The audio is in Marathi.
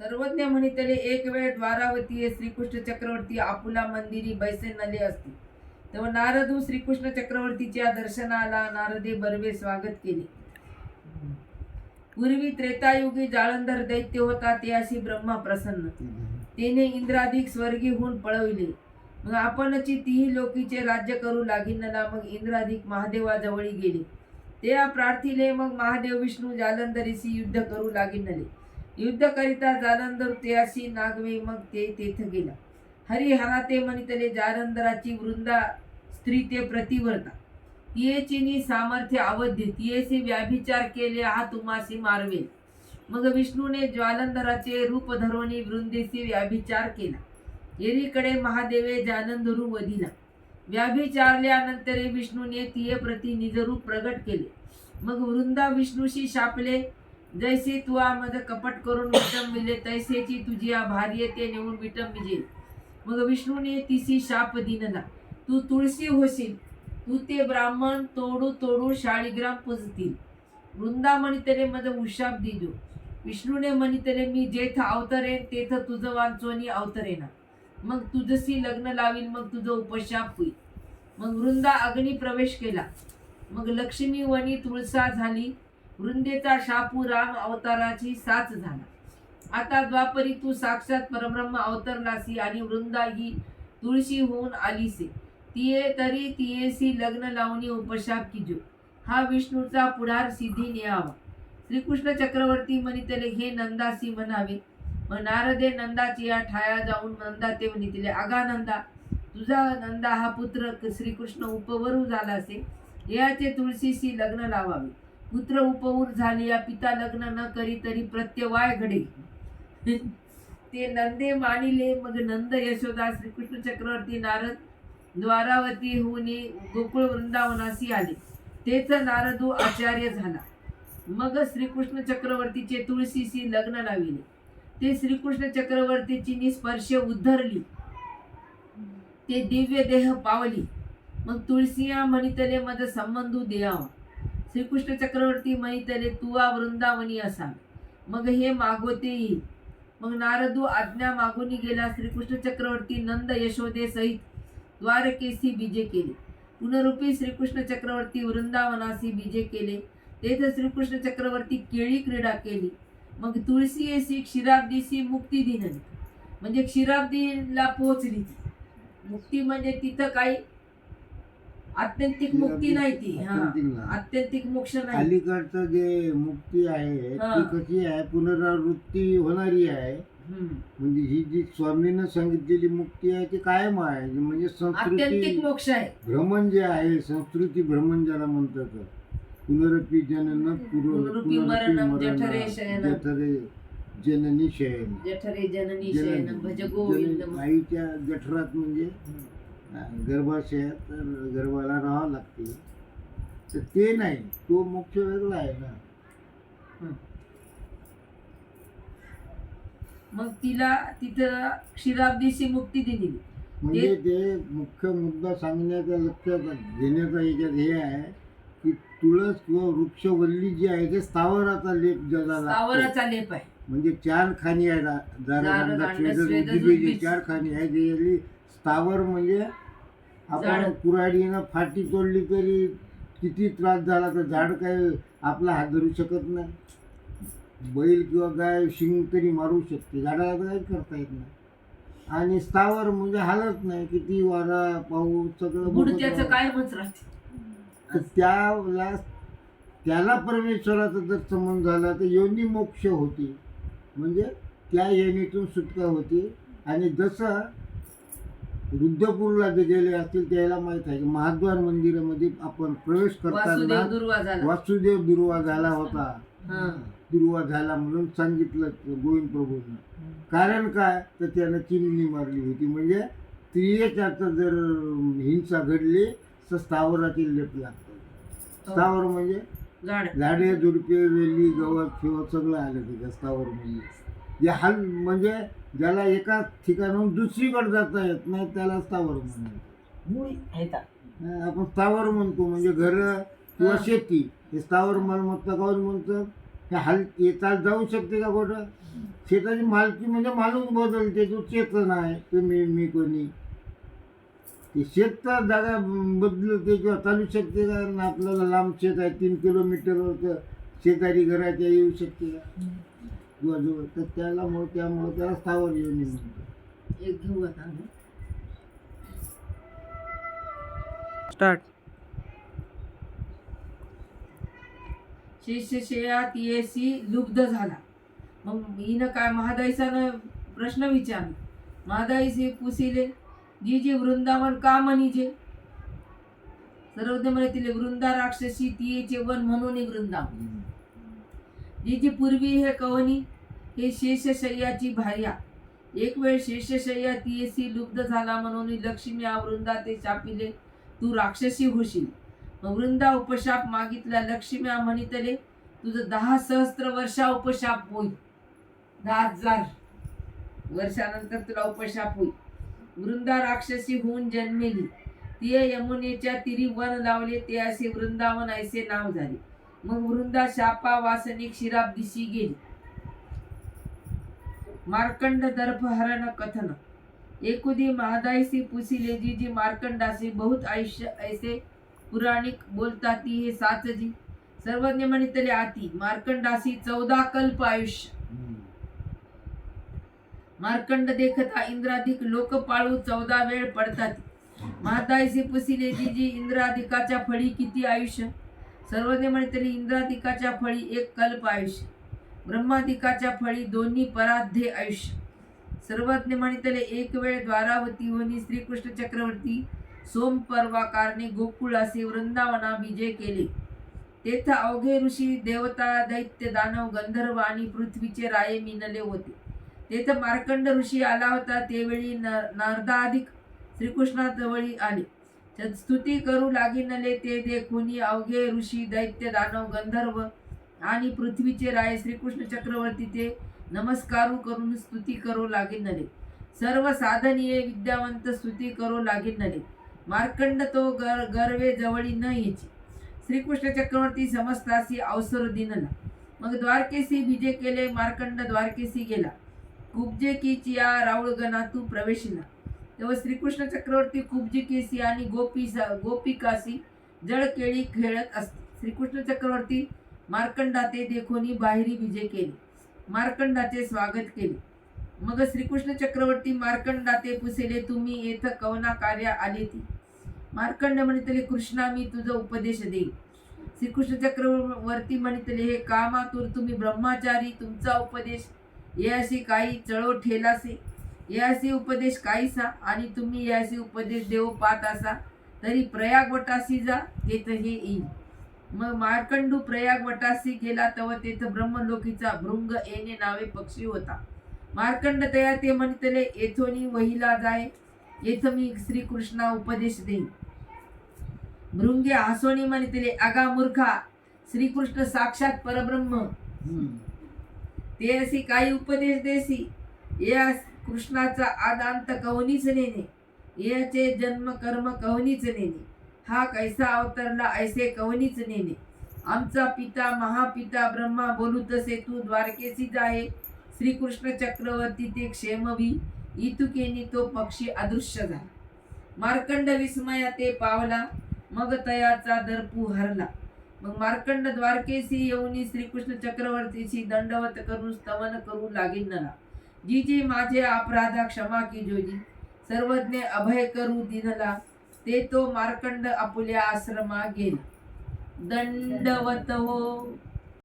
सर्वज्ञ म्हणितले एक वेळ द्वारावतीये श्रीकृष्ण चक्रवर्ती आपुला मंदिरी बैसेनले असते. तेव्हा नारदू श्रीकृष्ण चक्रवर्तीच्या दर्शनाला नारदे बर्वे स्वागत केले. पूर्वी त्रेतायुगी जाळंधर दैत्य होता ते अशी ब्रह्मा प्रसन्न. तेने इंद्राधिक स्वर्गीहून पळविले. मग आपणची तीही लोकीचे राज्य करू लागिनला मग इंद्राधिक महादेवाजवळी गेले. ते प्रार्थिले मग महादेव विष्णू जालंधरीशी युद्ध करू लागिनले. युद्ध करिता जालंधर त्याशी नागवे मग ते तेथ गेला. हरिहरा ते म्हणितले जालंधराची वृंदा स्त्री ते प्रतिवर्ता तियेचिनी सामर्थ्य अवध्य तियेसी व्याभिचार केले हा तुम्हासी मारवे. मग विष्णूने ज्वालंधराचे रूप धरोनी वृंदेसी व्याभिचार केला. एरीकडे महादेवे जालंधरू वधिला. व्याभिचारल्यानंतर विष्णूने तिये प्रति निजरूप प्रगट केले. मग वृंदा विष्णूशी शापले जैसे तुआ मज कपट करून विटंबिले तैसेची तुझी या भार्य ते नेऊन विटंबिजे मग विष्णूने तिसी शाप दिनला. तू तुळशी होशील. तू ते ब्राह्मण तोडू तोडू शाळीग्राम पुजतील. वृंदा म्हणितले मध उशाप दिजो. विष्णूने म्हणितले मी जेथ अवतरेन तेथ तुझं वांचोनी अवतरेना मग तुझसी लग्न लावील मग तुझं उपशाप होईल. मग वृंदा अग्नी प्रवेश केला. मग लक्ष्मी वनी तुळसा झाली. वृंदेचा शापू राम अवताराची साच झाला. आता द्वापरी तू साक्षात परब्रह्म अवतरलासी आणि वृंदा ही तुळशी होऊन आलीसे. तिये तरी तियेसी लग्न लावणी उपशाप किजो हा विष्णूचा पुढार सिद्धी न्यावा. श्रीकृष्ण चक्रवर्ती म्हणितले हे नंदासी म्हणावे. मग नारदे नंदाची या ठाया जाऊन नंदा ते म्हणितले आगा नंदा तुझा नंदा हा पुत्र श्रीकृष्ण उपवरू झाला असे याचे तुळशीशी लग्न लावावे. पुत्र उपवूर झाले या पिता लग्न न करी तरी प्रत्यवाय घडे ते नंदे मानिले मग नंद यशोदा श्रीकृष्ण चक्रवर्ती नारद द्वारावती होऊन गोकुळ वृंदावनासी आले. तेच नारदू आचार्य झाला. मग श्रीकृष्ण चक्रवर्तीचे तुळशीशी लग्न लाविले. ते श्रीकृष्ण चक्रवर्तीची निस्पर्श उद्धरली. ते दिव्य देह पावली. मग तुळसिया म्हणितले मज संबंधू देयावा श्रीकृष्ण चक्रवर्ती म्हणितले तुवा वृंदावनी असा मग हे मागवते येईल मग नारदू आज्ञा मागून गेला श्रीकृष्ण चक्रवर्ती नंद यशोदे सहित द्वारकेसी बीजे केले. पुनरुपी श्रीकृष्ण चक्रवर्ती वृंदावनासी बीजे केले. तेथे श्रीकृष्ण चक्रवर्ती केळी क्रीडा केली. मग तुळशी येसी क्षीराब्दीसी मुक्ती दिनली म्हणजे क्षीराब्दीला पोहोचली. मुक्ती म्हणजे तिथं काही आत्यंतिक मुक्ती नाही ती हा. आत्यंतिक नाही. आत्यंतिक मोक्ष नाही. अलीकडचं जे मुक्ती आहे हा. ती कशी आहे? पुनरावृत्ती होणारी आहे. हम्म. म्हणजे ही जी स्वामीनं सांगितलेली मुक्ती आहे ती कायम आहे. म्हणजे आत्यंतिक संस्कृती मोक्ष आहे. भ्रमण जे आहे संस्कृती भ्रमण ज्याला म्हणतात. पुनरपी जनन पूर्व पुनरपि मरणं, जठरे शयनं. जठरे जननी शयन. जठरे जननी जन- शयन भज गोविंद आईच्या जठरात म्हणजे गर्भाशयात तर गर्भाला राहावं लागते. तर ते नाही तो मोक्ष वेगळा आहे ना. मग तिला तिथं क्षीराब्दीची मुक्ती दिली. म्हणजे ते मुख्य मुद्दा सांगण्याचा लक्षात घेण्याचा याच्यात हे आहे की तुळस किंवा वृक्षवल्ली जी आहे ते स्थावराचा लेप लागतो. स्थावराचा लेप आहे. म्हणजे चार खाणी आहे. चार खाणी आहे ज्याची स्थावर म्हणजे आपण. कुऱ्हाडीनं फाटी तोडली तरी किती त्रास झाला तर झाड काय आपला हात धरू शकत नाही? बैल किंवा गाय शिंग तरी मारू शकते. झाडाला काही करता येत नाही. आणि स्थावर म्हणजे हालत नाही. किती वारा पाऊस सगळं गुडच्याचं बघत काय मच राहते. त्याला त्याला परमेश्वराचा जर संबंध झाला तर योनी मोक्ष होते. म्हणजे त्या योनीतून सुटका होते. आणि जसं रुद्रपूरला जे गेले असतील त्याला माहीत आहे की महाद्वार मंदिरामध्ये आपण प्रवेश करताना वासुदेव दुर्वा झाला. वासुदेव दुर्वा झाला होता. हा. दुर्वा झाला म्हणून सांगितलं गोविंद प्रभूंना. कारण काय? तर त्यानं चिमणी मारली होती. म्हणजे स्त्रियेच्यात जर हिंसा घडली तर स्थावरातील लेप लागतो. स्थावर म्हणजे झाड. झाडे झुडपे वेली गवत फिवत सगळं आलं त्याच्या स्थावर म्हणजे. जे हाल म्हणजे ज्याला एका ठिकाणाहून दुसरीकडे जाता येत नाही त्याला स्थावर म्हणतात. मुळी आपण स्थावर म्हणतो म्हणजे घर किंवा. शेती. हे स्थावर मालमत्ता काऊन म्हणतात हे हाल येतात जाऊ शकते का कुठं? शेताची मालकी म्हणजे माणूस बदलते तो चेतन आहे तुम्ही मी कोणी. ते शेत तर जागा बदलते किंवा चालू शकते का? आपल्याला लांब शेत आहे तीन किलोमीटरवर तर शेजारी घराच्या येऊ शकते का? किंवा जवळ तर त्याला मग त्यामुळे त्याला स्थावर एक घेऊ आता. स्टार्ट. शेषशयात येसी लुब्ध झाला. मग हिनं काय महादाईसानं प्रश्न विचारला. महादाईसे पुसिले जी जी वृंदावन का म्हणीजे? सर्वज्ञ म्हणे तिले वृंदा राक्षसी तियेचे वन म्हणून वृंदावन. जी जी पूर्वी हे कवनी हे शेषशय्याची भार्या. एक वेळ शेषशय्या तियेसी लुब्ध झाला म्हणून लक्ष्मी वृंदा ते शापिले तू राक्षसी होशील. वृंदा उपशाप मागितला लक्ष्मी म्हणितले तुझं दहा सहस्त्र वर्षा उपशाप होईल. दहा हजार वर्षानंतर तुला उपशाप होईल. वृंदा राक्षसी होऊन जन्मेली. तिये यमुनेच्या तिरी वन लावले ते असे वृंदावन ऐसे नाव झाले. मग वृंदा शापा वासनिक शिराब दिशी गेली. मार्कंड दर्पहरण कथन. एकुदी महादायसी पुसिले जी जी मार्कंडासी बहुत आयुष्य ऐसे पुराणिक बोलता ती हे साचजी सर्वज्ञ म्हणितले आती. मार्कंडासी चौदा कल्प आयुष्य. मार्कंड देखता इंद्राधिक लोक पाळू चौदा वेळ पडतात. महादायसी पुसिले जी जी इंद्राधिकाच्या फळी किती आयुष्य? सर्वज्ञ म्हणितले इंद्राधिकाच्या फळी एक कल्प आयुष्य ब्रह्माधिकाच्या फळी दोन्ही पराध्ये आयुष्य. सर्वज्ञ म्हणितले एक वेळ द्वारावती वनी श्रीकृष्ण चक्रवर्ती सोम पर्वाकारने गोकुळासी वृंदावना विजय केले. तेथ अवघे ऋषी देवता दैत्य दानव गंधर्व आणि पृथ्वीचे राये मिनले होते. तेथ मार्कंड ऋषी आला होता तेवेळी न नारदाधिक श्रीकृष्णाजवळी आले. स्तुती करू लागिनले ते देखुनी अवघे ऋषी दैत्य दानव गंधर्व आणि पृथ्वीचे राय श्रीकृष्ण चक्रवर्ती ते नमस्कारू करून स्तुती करू लागिनले. सर्व साधनीय विद्यावंत स्तुती करू लागिनले. मार्कंड तो गर गर्वे जवळी न येची. श्रीकृष्ण चक्रवर्ती समस्तासी अवसर दिनला. मग द्वारकेसी विजय केले मार्कंड द्वारकेसी गेला. कुब्जे किचिया राऊळगणा तू प्रवेशिला. तेव्हा श्रीकृष्ण चक्रवर्ती खूपजी केसी आणि गोपी गोपिकासी जड केळी खेळत असते. श्रीकृष्ण चक्रवर्ती मार्कंडाते देखोनी बाहेरी विजय केले. मार्कंडाचे स्वागत केले. मग श्रीकृष्ण चक्रवर्ती मार्कंडाते पुसेले तुम्ही येथ कवना कार्य आले ती? मार्कंड म्हणितले कृष्णा मी तुझा उपदेश देईल श्रीकृष्ण चक्रवर्ती म्हणितले हे कामातूर तुम्ही ब्रह्माचारी तुमचा उपदेश याशी काही चळो ठेलासे? याशी उपदेश काहीसा आणि तुम्ही याशी उपदेश देव पात असा तरी प्रयाग वटासी जा तेथ हे येईल. मग मार्कंडू प्रयाग वटासी गेला तेव्हा तेथ ब्रह्मलोकीचा भृंग येणे नावे पक्षी होता. मार्कंड तया ते म्हणतले येथोनी वहिला जाय येथ मी श्रीकृष्णा उपदेश देईन. भृंगे हसोनी म्हणतले अगा मूर्खा श्रीकृष्ण साक्षात परब्रह्म. ते अशी काही उपदेश देसी. या कृष्णाचा आदांत कवनीच नेणे. याचे जन्म कर्म कवनीच नेणे. हा कैसा अवतरला ऐसे कवनीच नेणे. आमचा पिता महापिता ब्रह्मा बोलू तसे तू द्वारकेसी आहे. श्रीकृष्ण चक्रवर्ती ते क्षेमवी. इतुकेनी तो पक्षी अदृश्य झाला. मार्कंड विस्मया ते पावला. मग तयाचा दर्पू हरला. मग मार्कंड द्वारकेसी येऊनी श्रीकृष्ण चक्रवर्तीशी दंडवत करून स्तवन करू लागेल नला. जी जी माझे अपराधा क्षमा की जोजी सर्वज्ञ अभय करू दिनला ते तो मार्कंड आपुल्या आश्रमा गेला दंडवत हो.